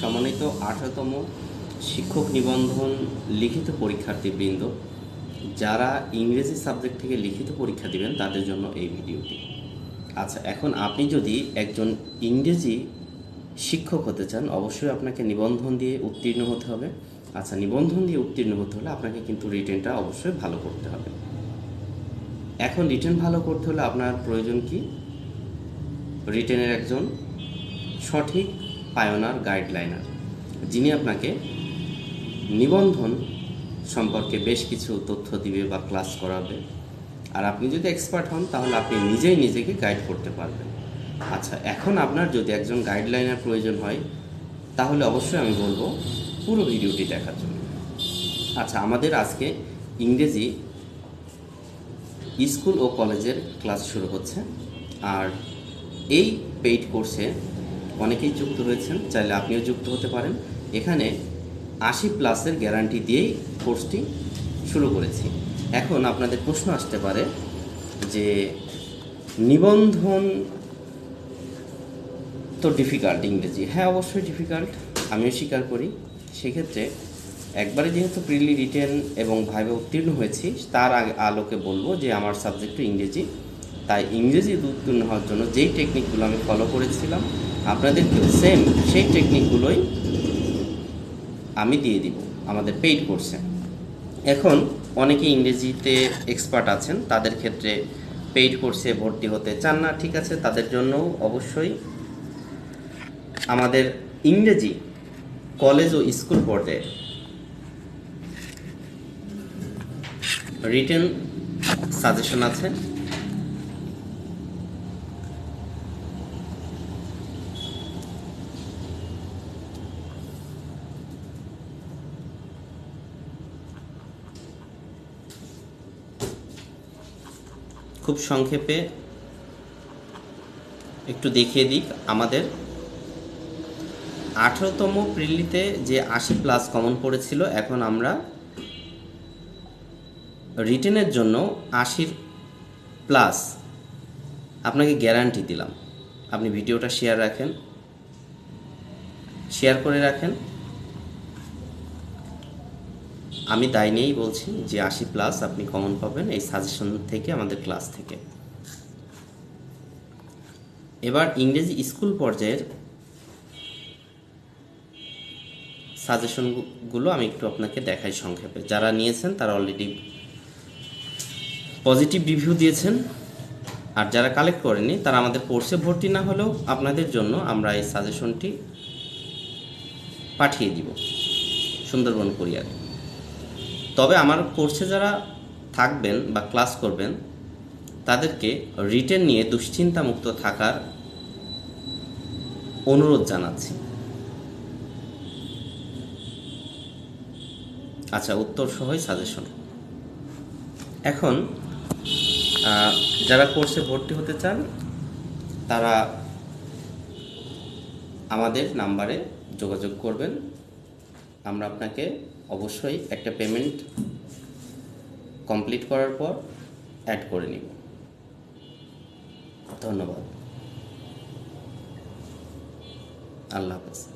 সম্মানিত আঠারোতম শিক্ষক নিবন্ধন লিখিত পরীক্ষার্থীবৃন্দ, যারা ইংরেজি সাবজেক্ট থেকে লিখিত পরীক্ষা দিবেন, তাদের জন্য এই ভিডিওটি। আচ্ছা এখন আপনি যদি একজন ইংরেজি শিক্ষক হতে চান, অবশ্যই আপনাকে নিবন্ধন দিয়ে উত্তীর্ণ হতে হবে। আচ্ছা নিবন্ধন দিয়ে উত্তীর্ণ হতে হলে আপনাকে কিন্তু রিটেনটা অবশ্যই ভালো করতে হবে। এখন রিটেন ভালো করতে হলে আপনার প্রয়োজন কি? রিটেনের একজন সঠিক পায়োনার গাইডলাইনার, যিনি আপনাকে নিবন্ধন সম্পর্কে বেশ কিছু তথ্য দিবে বা ক্লাস করাবে। আর আপনি যদি এক্সপার্ট হন, তাহলে আপনি নিজেই নিজেকে গাইড করতে পারবেন। আচ্ছা এখন আপনার যদি একজন গাইডলাইনার প্রয়োজন হয়, তাহলে অবশ্যই আমি বলব পুরো ভিডিওটি দেখার জন্য। আচ্ছা আমাদের আজকে ইংরেজি স্কুল ও কলেজের ক্লাস শুরু হচ্ছে। আর এই পেইড কোর্সে অনেকেই যুক্ত হয়েছেন চাইলে আপনিও যুক্ত হতে পারেন। এখানে আশি প্লাসের গ্যারান্টি দিয়েই কোর্সটি শুরু করেছি। এখন আপনাদের প্রশ্ন আসতে পারে যে নিবন্ধন তো ডিফিকাল্ট ইংরেজি। হ্যাঁ অবশ্যই ডিফিকাল্ট আমিও স্বীকার করি। সেক্ষেত্রে একবারে যেহেতু প্রিলি রিটেন এবং ভাইবে উত্তীর্ণ হয়েছি, তার আগে- আলোকে বলব যে আমার সাবজেক্ট ইংরেজি। তাই ইংরেজি উত্তীর্ণ হওয়ার জন্য যেই টেকনিকগুলো আমি ফলো করেছিলাম, আপনাদেরকেও সেম সেই টেকনিকগুলোই আমি দিয়ে দিব আমাদের পেইড কোর্সে এখন অনেকে ইংরেজিতে এক্সপার্ট আছেন, তাদের ক্ষেত্রে পেইড কোর্সে ভর্তি হতে চান না, ঠিক আছে? তাদের জন্য অবশ্যই আমাদের ইংরেজি কলেজ ও স্কুল পর্যায়ে রিটেন সাজেশন আছে। খুব সংক্ষেপে একটু দেখিয়ে দিক আমাদের। আঠেরোতম প্রিলিতে যে আশি প্লাস কমন পড়েছিল, এখন আমরা রিটেনের জন্য আশির প্লাস আপনাকে গ্যারান্টি দিলাম। আপনি ভিডিওটা শেয়ার রাখেন, শেয়ার করে রাখেন। আমি দায় নিয়েই বলছি যে আশি প্লাস আপনি কমন পাবেন এই সাজেশন থেকে আমাদের ক্লাস থেকে। এবার ইংরেজি স্কুল পর্যায়ের সাজেশনগুলো আমি একটু আপনাকে দেখাই সংক্ষেপে। যারা নিয়েছেন তারা অলরেডি পজিটিভ রিভিউ দিয়েছেন। আর যারা কালেক্ট করেনি তারা আমাদের কোর্সে ভর্তি না হলেও আপনাদের জন্য আমরা এই সাজেশনটি পাঠিয়ে দিব। সুন্দরবন কোরিয়ারে তবে আমার কোর্সে যারা থাকবেন বা ক্লাস করবেন, তাদেরকে রিটেন নিয়ে দুশ্চিন্তামুক্ত থাকার অনুরোধ জানাচ্ছি। আচ্ছা উত্তর সহই সাজেশন এখন যারা কোর্সে ভর্তি হতে চান, তারা আমাদের নাম্বারে যোগাযোগ করবেন। আমরা আপনাকে অবশ্যই একটা পেমেন্ট কমপ্লিট করার পর অ্যাড করে নিব। ধন্যবাদ। আল্লাহ হাফেজ।